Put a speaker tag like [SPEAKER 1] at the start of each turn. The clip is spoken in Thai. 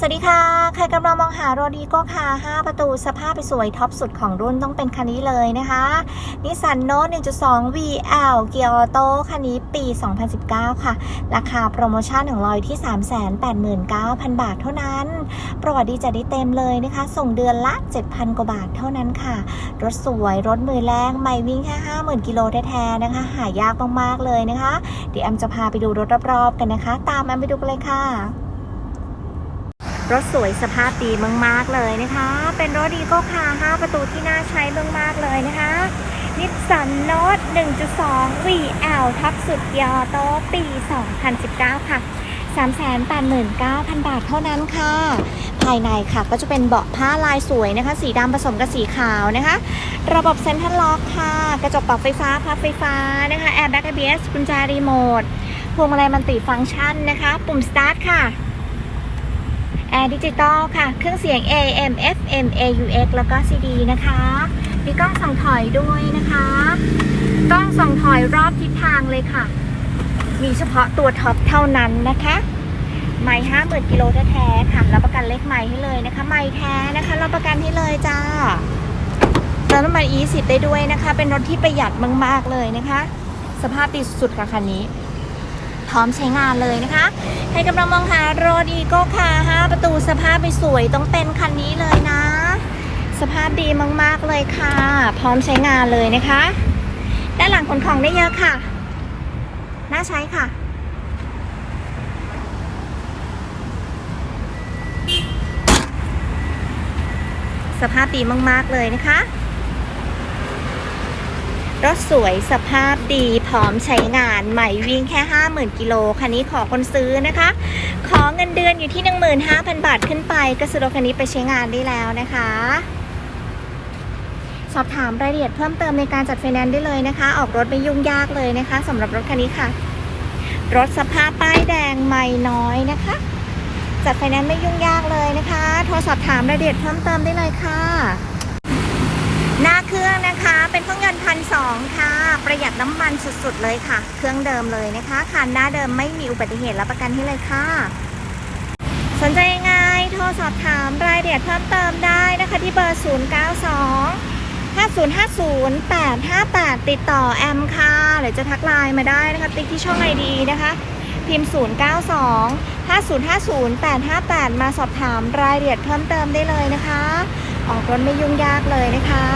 [SPEAKER 1] สวัสดีค่ะ ใครกำลังมองหาโรดีก็ค่ะ 5 ประตูสภาพไปสวยท็อปสุดของรุ่นต้องเป็นคันนี้เลยนะคะนิสสันโนต1.2 VL เกียร์ออโต้คันนี้ปี 2019 ค่ะ ราคาโปรโมชั่นของเราอยที่ 389,000 บาทเท่านั้นประวัติดีจัดได้เต็มเลยนะคะ ส่งเดือนละ 7,000 กว่าบาทเท่านั้นค่ะ รถสวยรถมือแรงไม่วิ่งแค่ 50,000 กิโลแท้ๆนะคะ หายากมากๆเลยนะคะ เดี๋ยวแอมจะพาไปดูรถรอบๆกันนะคะ ตามแอมไปดูกันเลยค่ะ รถสวยสภาพดีมากๆเลยนะคะ เป็นรถดีก้คาร์5ประตูที่น่าใช้มากๆเลยนะคะนิสสันโนต1.2 VL ท็อปสุดยอโตปี 2019 ค่ะ 389,000 บาทเท่านั้นค่ะ ภายในค่ะก็จะเป็นเบาะผ้าลายสวยนะคะ สีดำผสมกับสีขาวนะคะ ระบบเซ็นทรัลล็อกค่ะ กระจกปรับไฟฟ้าพับไฟฟ้านะคะแอร์แบ็ก ABS กุญแจรีโมทพวงมาลัยมันติฟังก์ชันนะคะ ปุ่มสตาร์ทค่ะ แอร์ดิจิตอลค่ะ เครื่องเสียง AM FM AUX แล้วก็ CD นะคะ มีกล้องส่องถอยด้วยนะคะ กล้องส่องถอยรอบทิศทางเลยค่ะ มีเฉพาะตัวท็อปเท่านั้นนะคะ ไม่ห้าหมื่นกิโลแท้ๆค่ะรับประกันเลขใหม่ให้เลยนะคะ ไม่แท้นะคะรับประกันให้เลยจ้าเติมน้ำมัน E10 ได้ด้วยนะคะ เป็นรถที่ประหยัดมากๆเลยนะคะ สภาพดีสุดๆค่ะคันนี้ พร้อมใช้งานเลยนะคะให้กำลังมองหารถอีโก้คาร์5ประตูสภาพไปสวยต้องเป็นคันนี้เลยนะ สภาพดีมากๆเลยค่ะ พร้อมใช้งานเลยนะคะ ด้านหลังขนของได้เยอะค่ะ น่าใช้ค่ะสภาพดีมาก ๆ เลยนะคะ รถสวยสภาพดีพร้อมใช้งานใหม่วิ่งแค่ 50,000 กิโลคันนี้ขอคนซื้อนะคะ ขอเงินเดือนอยู่ที่ 15,000 บาทขึ้นไป ก็ซื้อรถคันนี้ไปใช้งานได้แล้วนะคะ สอบถามรายละเอียดเพิ่มเติมในการจัดไฟแนนซ์ได้เลยนะคะ ออกรถไม่ยุ่งยากเลยนะคะสำหรับรถคันนี้ค่ะ รถสภาพป้ายแดงไม่น้อยนะคะ จัดไฟแนนซ์ไม่ยุ่งยากเลยนะคะ โทรสอบถามรายละเอียดเพิ่มเติมได้เลยค่ะ หน้าเครื่องนะคะเป็นเครื่อง น้ำมันสุดๆเลยค่ะ เครื่องเดิมเลยนะคะคันหน้าเดิมไม่มีอุบัติเหตุรับประกันให้เลยค่ะ สนใจยังไงโทรสอบถามรายละเอียดเพิ่มเติมได้นะคะที่เบอร์ 092 5050 858 ติดต่อแอมค่ะหรือจะทักไลน์มาได้นะคะติ๊กที่ช่องไอดีนะคะ พิมพ์ 092 5050 858 มาสอบถามรายละเอียดเพิ่มเติมได้เลยนะคะ ออกรถไม่ยุ่งยากเลยนะคะ